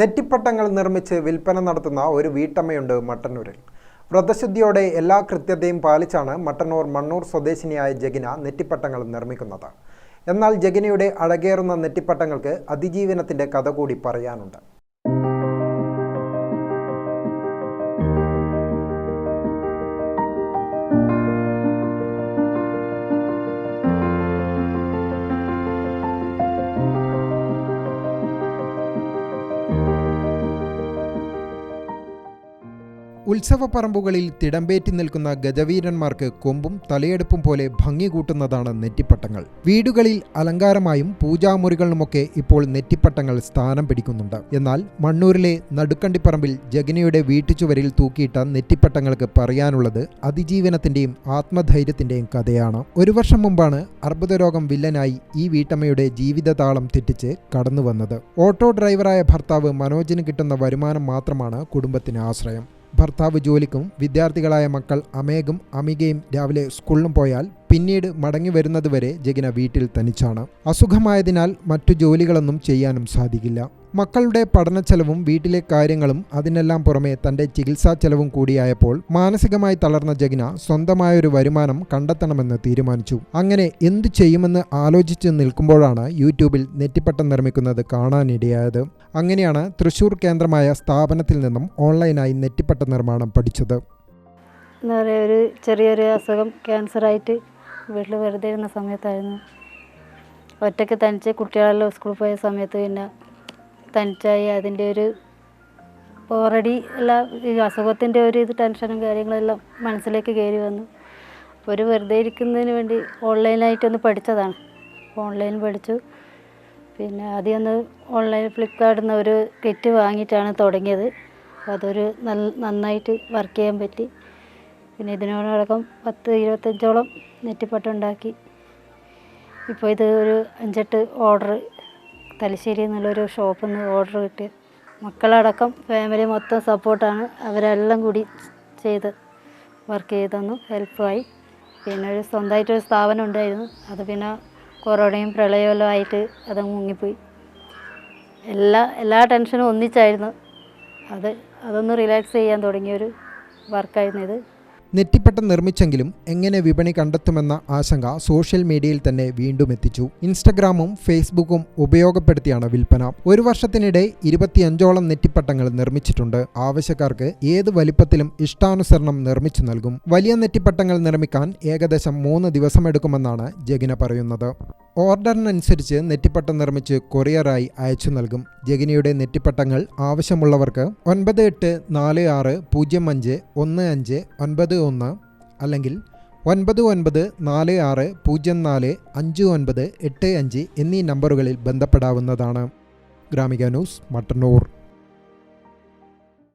നെറ്റിപ്പട്ടങ്ങൾ നിർമ്മിച്ച് വിൽപ്പന നടത്തുന്ന ഒരു വീട്ടമ്മയുണ്ട് മട്ടന്നൂരിൽ. വ്രതശുദ്ധിയോടെ എല്ലാ കൃത്യതയും പാലിച്ചാണ് മട്ടന്നൂർ മണ്ണൂർ സ്വദേശിനിയായ ജഗിന നെറ്റിപ്പട്ടങ്ങൾ നിർമ്മിക്കുന്നത്. എന്നാൽ ജഗിനയുടെ അഴകേറുന്ന നെറ്റിപ്പട്ടങ്ങൾക്ക് അതിജീവനത്തിന്റെ കഥ കൂടി പറയാനുണ്ട്. ഉത്സവപ്പറമ്പുകളിൽ തിടമ്പേറ്റി നിൽക്കുന്ന ഗജവീരന്മാർക്ക് കൊമ്പും തലയെടുപ്പും പോലെ ഭംഗി കൂട്ടുന്നതാണ് നെറ്റിപ്പട്ടങ്ങൾ. വീടുകളിൽ അലങ്കാരമായും പൂജാമുറികളിലുമൊക്കെ ഇപ്പോൾ നെറ്റിപ്പട്ടങ്ങൾ സ്ഥാനം പിടിക്കുന്നുണ്ട്. എന്നാൽ മണ്ണൂരിലെ നടുക്കണ്ടിപ്പറമ്പിൽ ജഗനിയുടെ വീട്ടുചുവരിൽ തൂക്കിയിട്ട നെറ്റിപ്പട്ടങ്ങൾക്ക് പറയാനുള്ളത് അതിജീവനത്തിന്റെയും ആത്മധൈര്യത്തിന്റെയും കഥയാണ്. ഒരു വർഷം മുമ്പാണ് അർബുദരോഗം വില്ലനായി ഈ വീട്ടമ്മയുടെ ജീവിതതാളം തെറ്റിച്ച് കടന്നുവന്നത്. ഓട്ടോ ഡ്രൈവറായ ഭർത്താവ് മനോജിന് കിട്ടുന്ന വരുമാനം മാത്രമാണ് കുടുംബത്തിന് ആശ്രയം. ഭർത്താവ് ജോലിക്കും വിദ്യാർത്ഥികളായ മക്കൾ അമേഗും അമികയും രാവിലെ സ്കൂളിലും പോയാൽ പിന്നീട് മടങ്ങി വരുന്നതുവരെ ജഗിന വീട്ടിൽ തനിച്ചാണ്. അസുഖമായതിനാൽ മറ്റു ജോലികളൊന്നും ചെയ്യാനും സാധിക്കില്ല. മക്കളുടെ പഠനച്ചെലവും വീട്ടിലെ കാര്യങ്ങളും അതിനെല്ലാം പുറമെ തന്റെ ചികിത്സാ ചെലവും കൂടിയായപ്പോൾ മാനസികമായി തളർന്ന ജഗിന സ്വന്തമായൊരു വരുമാനം കണ്ടെത്തണമെന്ന് തീരുമാനിച്ചു. അങ്ങനെ എന്തു ചെയ്യുമെന്ന് ആലോചിച്ച് നിൽക്കുമ്പോഴാണ് യൂട്യൂബിൽ നെറ്റിപ്പട്ടം നിർമ്മിക്കുന്നത് കാണാനിടയായത്. അങ്ങനെയാണ് തൃശൂർ കേന്ദ്രമായ സ്ഥാപനത്തിൽ നിന്നും ഓൺലൈനായി നെറ്റിപ്പട്ട നിർമ്മാണം പഠിച്ചത്. എന്താ പറയുക ഒരു ചെറിയൊരു അസുഖം ക്യാൻസറായിട്ട് വീട്ടിൽ വെറുതെ ഇരുന്ന സമയത്തായിരുന്നു. ഒറ്റയ്ക്ക് തനിച്ച് കുട്ടികളെല്ലാം സ്കൂളിൽ പോയ സമയത്ത് പിന്നെ തനിച്ചായി അതിന്റെ ഒരു ഓൾറെഡി എല്ലാ ഈ അസുഖത്തിന്റെ ഒരു ഇത് ടെൻഷനും കാര്യങ്ങളെല്ലാം മനസ്സിലേക്ക് കയറി വന്നു. ഒരു വെറുതെ ഇരിക്കുന്നതിന് വേണ്ടി ഓൺലൈനായിട്ടൊന്ന് പഠിച്ചതാണ്. ഓൺലൈൻ പഠിച്ചു. പിന്നെ ആദ്യം ഒന്ന് ഓൺലൈൻ ഫ്ലിപ്കാർട്ടിൽ നിന്ന് ഒരു കിറ്റ് വാങ്ങിയിട്ടാണ് തുടങ്ങിയത്. അതൊരു നന്നായിട്ട് വർക്ക് ചെയ്യാൻ പറ്റി. പിന്നെ ഇതിനോടകം പത്ത് ഇരുപത്തഞ്ചോളം നെറ്റിപ്പട്ടം ഉണ്ടാക്കി. ഇപ്പോൾ ഇത് ഒരു അഞ്ചെട്ട് ഓർഡർ തലശ്ശേരി എന്നുള്ളൊരു ഷോപ്പിൽ നിന്ന് ഓർഡർ കിട്ടി. മക്കളടക്കം ഫാമിലി മൊത്തം സപ്പോർട്ടാണ് അവരെല്ലാം കൂടി ചെയ്ത് വർക്ക് ചെയ്തൊന്ന് തന്നു ഹെൽപ്പായി പിന്നെ ഒരു സ്വന്തമായിട്ടൊരു സ്ഥാപനം ഉണ്ടായിരുന്നു. അത് പിന്നെ കൊറോണയും പ്രളയമെല്ലാം ആയിട്ട് അത് മുങ്ങിപ്പോയി. എല്ലാ എല്ലാ ടെൻഷനും ഒന്നിച്ചായിരുന്നു. അത് അതൊന്ന് റിലാക്സ് ചെയ്യാൻ തുടങ്ങിയൊരു വർക്കായിരുന്നു ഇത്. നെറ്റിപ്പട്ടം നിർമ്മിച്ചെങ്കിലും എങ്ങനെ വിപണി കണ്ടെത്തുമെന്ന ആശങ്ക സോഷ്യൽ മീഡിയയിൽ തന്നെ വീണ്ടും എത്തിച്ചു. ഇൻസ്റ്റഗ്രാമും ഫേസ്ബുക്കും ഉപയോഗപ്പെടുത്തിയാണ് വിൽപ്പന. ഒരു വർഷത്തിനിടെ ഇരുപത്തിയഞ്ചോളം നെറ്റിപ്പട്ടങ്ങൾ നിർമ്മിച്ചിട്ടുണ്ട്. ആവശ്യക്കാർക്ക് ഏത് വലിപ്പത്തിലും ഇഷ്ടാനുസരണം നിർമ്മിച്ചു നൽകും. വലിയ നെറ്റിപ്പട്ടങ്ങൾ നിർമ്മിക്കാൻ ഏകദേശം മൂന്ന് ദിവസമെടുക്കുമെന്നാണ് ജഗിന പറയുന്നത്. ഓർഡറിനനുസരിച്ച് നെറ്റിപ്പട്ടം നിർമ്മിച്ച് കൊറിയറായി അയച്ചു നൽകും. ജഗിനിയുടെ നെറ്റിപ്പട്ടങ്ങൾ ആവശ്യമുള്ളവർക്ക് ഒൻപത് എട്ട് നാല് ആറ് പൂജ്യം അഞ്ച് ഒന്ന് അഞ്ച് ഒൻപത് ഒന്ന് അല്ലെങ്കിൽ ഒൻപത് ഒൻപത് നാല് ആറ് പൂജ്യം നാല് അഞ്ച് ഒൻപത് എട്ട് അഞ്ച് എന്നീ നമ്പറുകളിൽ ബന്ധപ്പെടാവുന്നതാണ്. ഗ്രാമിക ന്യൂസ് മട്ടന്നൂർ.